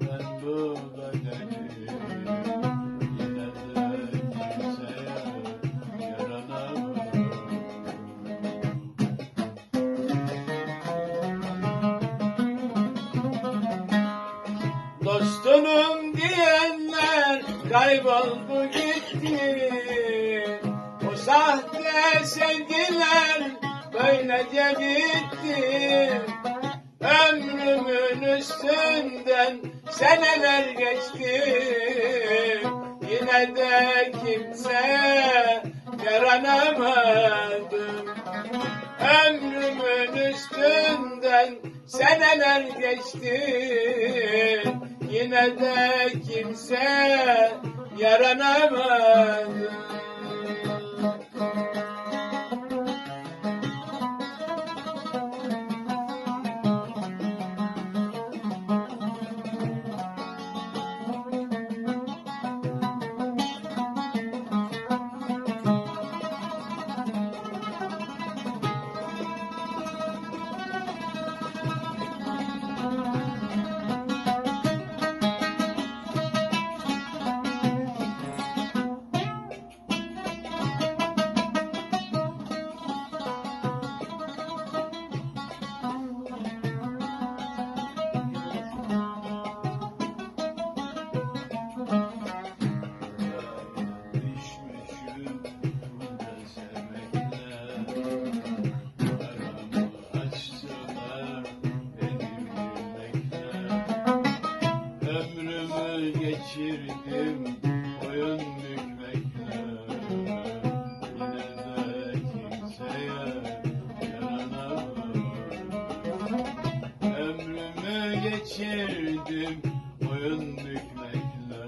ben bu yaranamam Dostunum diyenler kayboldu gitti. O sahte sevgiler böylece bitti Ömrümün üstünden seneler geçti. Yine de kimseye yaranamadım Ömrümün üstünden seneler geçti. Yine de kimse yaranamadı geçirdim oyun bükmekle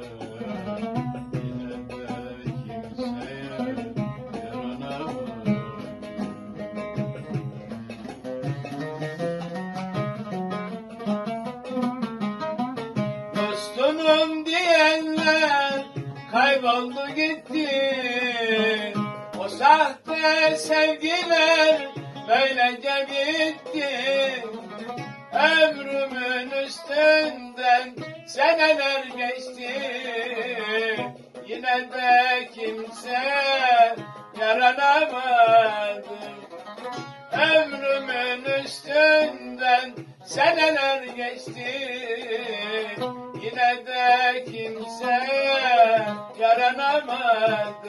Yine de kimseye yaranamam Dostunum diyenler kayboldu gitti. O sahte sevgiler böylece bitti Ömrümün üstünden seneler geçti. Yine de kimse yaranamadı. Ömrümün üstünden seneler geçti. Yine de kimseye yaranamadı